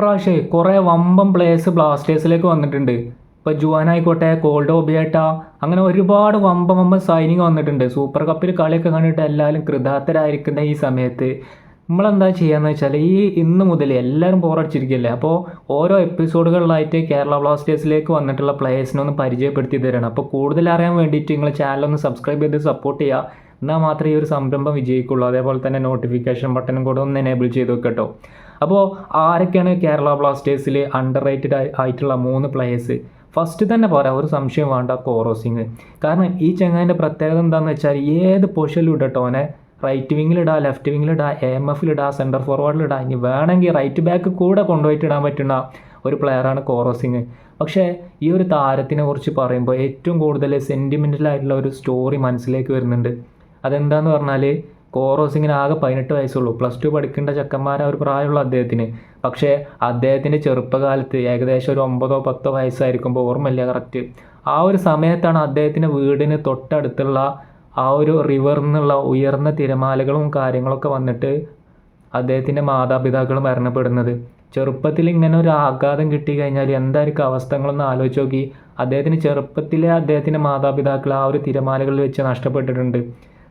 ഇപ്രാവശ്യം കുറേ വമ്പം പ്ലേയേഴ്സ് ബ്ലാസ്റ്റേഴ്സിലേക്ക് വന്നിട്ടുണ്ട്. ഇപ്പോൾ ജുവാൻ ആയിക്കോട്ടെ കോൾഡ് ഒബിയേട്ട അങ്ങനെ ഒരുപാട് വമ്പം വമ്പം സൈനിങ് വന്നിട്ടുണ്ട്. സൂപ്പർ കപ്പിൽ കളിയൊക്കെ കണ്ടിട്ട് എല്ലാവരും കൃതാർത്ഥരായിരിക്കുന്ന ഈ സമയത്ത് നമ്മളെന്താ ചെയ്യാന്ന് വെച്ചാൽ ഈ ഇന്ന് മുതൽ എല്ലാവരും ബോറടിച്ചിരിക്കുകയല്ലേ അപ്പോൾ ഓരോ എപ്പിസോഡുകളിലായിട്ട് കേരള ബ്ലാസ്റ്റേഴ്സിലേക്ക് വന്നിട്ടുള്ള പ്ലേയേഴ്സിനെ ഒന്ന് പരിചയപ്പെടുത്തി തരണം. അപ്പോൾ കൂടുതൽ അറിയാൻ വേണ്ടിയിട്ട് നിങ്ങൾ ചാനൽ ഒന്ന് സബ്സ്ക്രൈബ് ചെയ്ത് സപ്പോർട്ട് ചെയ്യുക. എന്നാൽ മാത്രമേ ഈ ഒരു സംരംഭം വിജയിക്കുള്ളൂ. അതേപോലെ തന്നെ നോട്ടിഫിക്കേഷൻ ബട്ടണും കൂടെ ഒന്ന് എനേബിൾ ചെയ്ത് വെക്കട്ടോ അപ്പോൾ ആരൊക്കെയാണ് കേരള ബ്ലാസ്റ്റേഴ്സിൽ അണ്ടർ റേറ്റഡ് ആയിട്ടുള്ള മൂന്ന് പ്ലേയേഴ്സ് ഫസ്റ്റ് തന്നെ പറയാം ഒരു സംശയം വേണ്ട കോറോസിങ് കാരണം ഈ ചങ്ങാന്റെ പ്രത്യേകത എന്താണെന്ന് വെച്ചാൽ ഏത് പൊസിഷനിലും ഇടട്ടോ അവനെ റൈറ്റ് വിങ്ങിലിടാ ലെഫ്റ്റ് വിങ്ങിലിടാ എ എഫിലിടാ സെന്റർ ഫോർവേഡിലിടാ ഇനി വേണമെങ്കിൽ റൈറ്റ് ബാക്ക് കൂടെ കൊണ്ടുപോയിട്ട് ഇടാൻ പറ്റുന്ന ഒരു പ്ലെയറാണ് കോറോസിങ് പക്ഷേ ഈ ഒരു താരത്തിനെ കുറിച്ച് പറയുമ്പോൾ ഏറ്റവും കൂടുതൽ സെന്റിമെന്റൽ ആയിട്ടുള്ള ഒരു സ്റ്റോറി മനസ്സിലേക്ക് വരുന്നുണ്ട്. അതെന്താന്ന് പറഞ്ഞാൽ കോറോസിങ്ങിന് ആകെ പതിനെട്ട് വയസ്സുള്ളൂ. പ്ലസ് ടു പഠിക്കേണ്ട ചെക്കന്മാരെ ഒരു പ്രായമുള്ള അദ്ദേഹത്തിന്. പക്ഷേ അദ്ദേഹത്തിന്റെ ചെറുപ്പകാലത്ത് ഏകദേശം ഒരു ഒമ്പതോ പത്തോ വയസ്സായിരിക്കുമ്പോൾ ഓർമ്മയില്ല കറക്റ്റ് ആ ഒരു സമയത്താണ് അദ്ദേഹത്തിന്റെ വീടിന് തൊട്ടടുത്തുള്ള ആ ഒരു റിവറിൽ നിന്നുള്ള ഉയർന്ന തിരമാലകളും കാര്യങ്ങളൊക്കെ വന്നിട്ട് അദ്ദേഹത്തിന്റെ മാതാപിതാക്കൾ മരണപ്പെടുന്നത്. ചെറുപ്പത്തിൽ ഇങ്ങനെ ഒരു ആഘാതം കിട്ടി കഴിഞ്ഞാൽ എന്തായിരിക്കും അവസ്ഥകളൊന്ന് ആലോചിച്ച് നോക്കി. അദ്ദേഹത്തിന് ചെറുപ്പത്തിലെ അദ്ദേഹത്തിന്റെ മാതാപിതാക്കൾ ആ ഒരു തിരമാലകളിൽ വെച്ച് നഷ്ടപ്പെട്ടിട്ടുണ്ട്.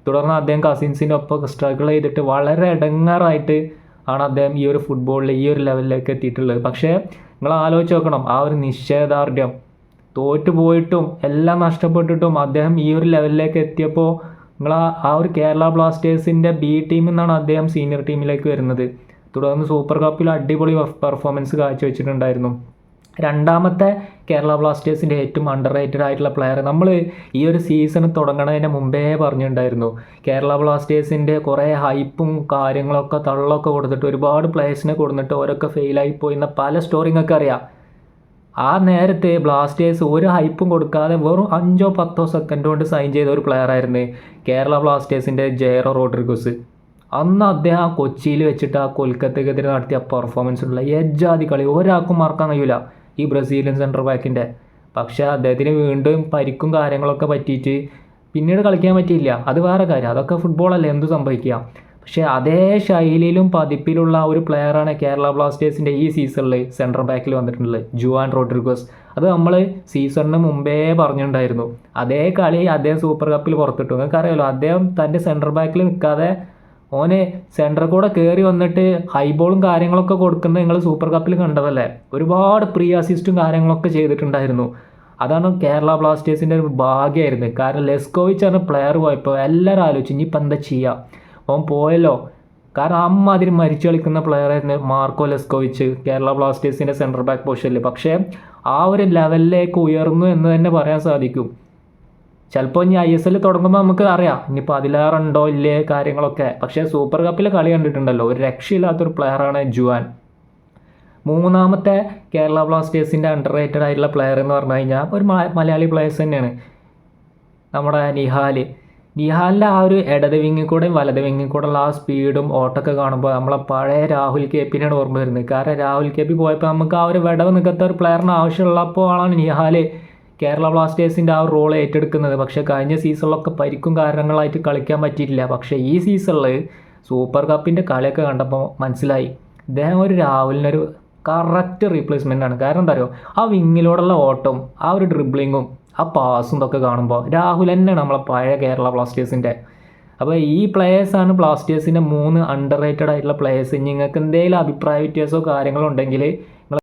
തുടർന്ന് അദ്ദേഹം കസിൻസിന്റെ ഒപ്പം സ്ട്രഗിൾ ചെയ്തിട്ട് വളരെ ഇടങ്ങാറായിട്ട് ആണ് അദ്ദേഹം ഈ ഒരു ഫുട്ബോളിൽ ഈ ഒരു ലെവലിലേക്ക് എത്തിയിട്ടുള്ളത്. പക്ഷേ നിങ്ങൾ ആലോചിച്ച് നോക്കണം. ആ ഒരു നിശ്ചയദാർഢ്യം തോറ്റു പോയിട്ടും എല്ലാം നഷ്ടപ്പെട്ടിട്ടും അദ്ദേഹം ഈ ഒരു ലെവലിലേക്ക് എത്തിയപ്പോൾ നിങ്ങൾ ആ ഒരു കേരള ബ്ലാസ്റ്റേഴ്സിന്റെ ബി ടീമിൽ നിന്നാണ് അദ്ദേഹം സീനിയർ ടീമിലേക്ക് വരുന്നത്. തുടർന്ന് സൂപ്പർ കപ്പിൽ അടിപൊളി പെർഫോമൻസ് കാഴ്ചവെച്ചിട്ടുണ്ടായിരുന്നു. രണ്ടാമത്തെ കേരള ബ്ലാസ്റ്റേഴ്സിന്റെ ഏറ്റവും അണ്ടർ റേറ്റഡ് ആയിട്ടുള്ള പ്ലെയർ നമ്മൾ ഈ ഒരു സീസൺ തുടങ്ങുന്നതിന് മുമ്പേ പറഞ്ഞിട്ടുണ്ടായിരുന്നു. കേരള ബ്ലാസ്റ്റേഴ്സിന്റെ കുറേ ഹൈപ്പും കാര്യങ്ങളൊക്കെ തള്ളൊക്കെ കൊടുത്തിട്ട് ഒരുപാട് പ്ലേയേഴ്സിനെ കൊടുത്തിട്ട് ഓരൊക്കെ ഫെയിലായി പോയിന്ന പല സ്റ്റോറിങ്ങൊക്കെ അറിയാം. ആ നേരത്തെ ബ്ലാസ്റ്റേഴ്സ് ഒരു ഹൈപ്പും കൊടുക്കാതെ വെറും അഞ്ചോ പത്തോ സെക്കൻഡ് കൊണ്ട് സൈൻ ചെയ്ത ഒരു പ്ലെയർ ആയിരുന്നു കേരള ബ്ലാസ്റ്റേഴ്സിന്റെ ജയറോ റോഡ്രിഗോസ്. അന്ന് അദ്ദേഹം കൊച്ചിയിൽ വെച്ചിട്ട് ആ കൊൽക്കത്തക്കെതിരെ നടത്തിയ പെർഫോമൻസ് ഉള്ള എജ്ജാതി കളി. ഒരാൾക്കും മറക്കാൻ കഴിയില്ല ഈ ബ്രസീലിയൻ സെന്റർ ബാക്കിന്റെ പക്ഷേ അദ്ദേഹത്തിന് വീണ്ടും പരിക്കും കാര്യങ്ങളൊക്കെ പറ്റിയിട്ട് പിന്നീട് കളിക്കാൻ പറ്റിയില്ല. അത് വേറെ കാര്യം. അതൊക്കെ ഫുട്ബോളല്ലേ എന്ത് സംഭവിക്കുക? പക്ഷേ അതേ ശൈലിയിലും പതിപ്പിലുള്ള ഒരു പ്ലെയറാണ് കേരള ബ്ലാസ്റ്റേഴ്സിന്റെ ഈ സീസണിൽ സെൻട്രൽ ബാക്കിൽ വന്നിട്ടുള്ളത്. Juan Rodriguez. അത് നമ്മൾ സീസണിന് മുമ്പേ പറഞ്ഞിട്ടുണ്ടായിരുന്നു. അതേ കളി അദ്ദേഹം സൂപ്പർ കപ്പിൽ പുറത്തിട്ടു. നിങ്ങൾക്ക് അദ്ദേഹം തന്റെ സെൻട്രൽ ബാക്കിൽ നിൽക്കാതെ ഓന് സെന്റർ കൂടെ കയറി വന്നിട്ട് ഹൈബോളും കാര്യങ്ങളൊക്കെ കൊടുക്കുന്നത് നിങ്ങൾ സൂപ്പർ കപ്പിൽ കണ്ടതല്ലേ? ഒരുപാട് പ്രീ അസിസ്റ്റും കാര്യങ്ങളൊക്കെ ചെയ്തിട്ടുണ്ടായിരുന്നു. അതാണ് കേരള ബ്ലാസ്റ്റേഴ്സിന്റെ ഒരു ഭാഗ്യമായിരുന്നു കാരണം ലെസ്കോവിച്ച് പറഞ്ഞ പ്ലെയർ പോയപ്പോൾ എല്ലാവരും ആലോചിച്ചു ഇനിയിപ്പോൾ എന്താ ചെയ്യുക ഓൻ പോയല്ലോ. കാരണം അമ്മാതിരി മരിച്ചു കളിക്കുന്ന പ്ലെയർ ആയിരുന്നു മാർക്കോ ലെസ്കോവിച്ച് കേരള ബ്ലാസ്റ്റേഴ്സിന്റെ സെന്റർ ബാക്ക് പൊസിഷനിൽ പക്ഷേ ആ ഒരു ലെവലിലേക്ക് ഉയർന്നു എന്ന് തന്നെ പറയാൻ സാധിക്കും. ചിലപ്പോൾ ഇനി ഐ എസ് എൽ തുടങ്ങുമ്പോൾ നമുക്ക് അറിയാം. ഇനിയിപ്പോൾ അതിലേറുണ്ടോ ഇല്ലേ കാര്യങ്ങളൊക്കെ. പക്ഷേ സൂപ്പർ കപ്പിൽ കളി കണ്ടിട്ടുണ്ടല്ലോ. ഒരു രക്ഷയില്ലാത്തൊരു പ്ലെയറാണ് ജുവാൻ. മൂന്നാമത്തെ കേരള ബ്ലാസ്റ്റേഴ്സിന്റെ അണ്ടർ റേറ്റഡ് ആയിട്ടുള്ള പ്ലെയർ എന്ന് പറഞ്ഞു കഴിഞ്ഞാൽ ഒരു മലയാളി പ്ലെയേഴ്സ് തന്നെയാണ്. നമ്മുടെ നിഹാൽ നിഹാലിന്റെ ആ ഒരു ഇടത് വിങ്ങിൽ കൂടെയും വലത് വിങ്ങിൽ കൂടെയുള്ള ആ സ്പീഡും ഓട്ടൊക്കെ കാണുമ്പോൾ നമ്മളെ പഴയ രാഹുൽ കെ പിന്നെയാണ് ഓർമ്മ വരുന്നത്. കാരണം രാഹുൽ കെ പി പോയപ്പോൾ നമുക്ക് ആ ഒരു വിടവ് നിൽക്കാത്ത ഒരു പ്ലെയറിന് ആവശ്യമുള്ളപ്പോഴാണ് നിഹാൽ കേരള ബ്ലാസ്റ്റേഴ്സിന്റെ ആ റോൾ ഏറ്റെടുക്കുന്നത്. പക്ഷേ കഴിഞ്ഞ സീസണിലൊക്കെ പരിക്കും കാരണങ്ങളായിട്ട് കളിക്കാൻ പറ്റിയിട്ടില്ല. പക്ഷേ ഈ സീസണിൽ സൂപ്പർ കപ്പിന്റെ കളിയൊക്കെ കണ്ടപ്പോൾ മനസ്സിലായി. ഇദ്ദേഹം ഒരു രാഹുലിനൊരു കറക്റ്റ് റീപ്ലേസ്മെന്റ് ആണ്. കാരണം എന്താ പറയുക ആ വിങ്ങിലൂടെയുള്ള ഓട്ടം ആ ഒരു ഡ്രിബ്ലിങ്ങും ആ പാസും ഇതൊക്കെ കാണുമ്പോൾ രാഹുൽ തന്നെയാണ് നമ്മളെ പഴയ കേരള ബ്ലാസ്റ്റേഴ്സിന്റെ അപ്പോൾ ഈ പ്ലേയേഴ്സാണ് ബ്ലാസ്റ്റേഴ്സിന്റെ മൂന്ന് അണ്ടർ റേറ്റഡ് ആയിട്ടുള്ള പ്ലേയേഴ്സ് നിങ്ങൾക്ക് എന്തെങ്കിലും അഭിപ്രായ വ്യത്യാസമോ കാര്യങ്ങളോ ഉണ്ടെങ്കിൽ